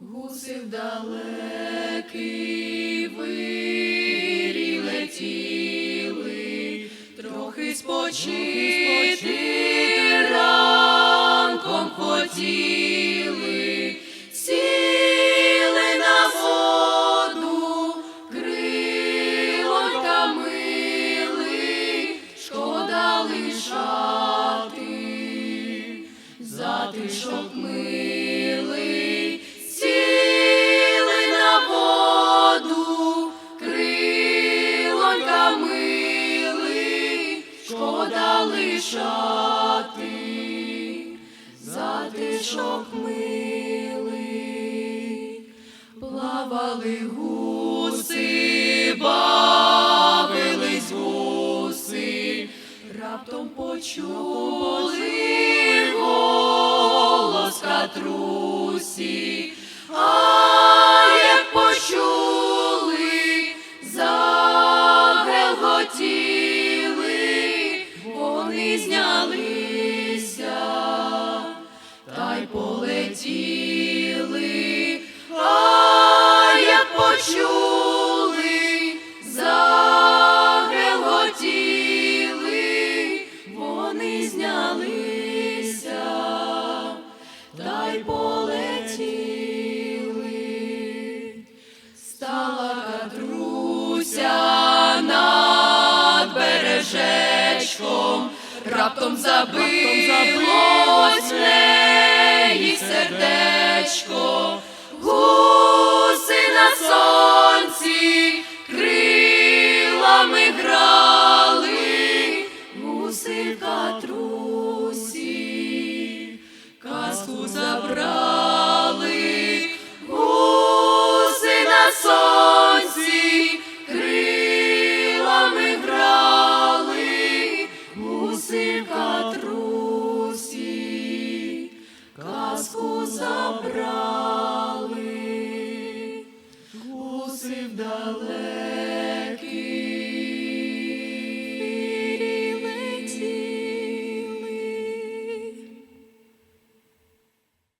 Гуси в далекий летіли, трохи спочити ранком хотіли, сіли на воду, крилонька мили, шкода лишати, затишок милий, шкода лишати, затишок милий, плавали гуси, бавились гуси, раптом почули голос катрусі, почули, загелготіли, знялися та й полетіли. Стала катруся над бережечком, раптом забилось в неї сердечко, гуси на сонці крилами грали, катрусі, казку забрали, гуси на сонці крилами грали, гуси в катрусі, казку забрали, гуси вдале.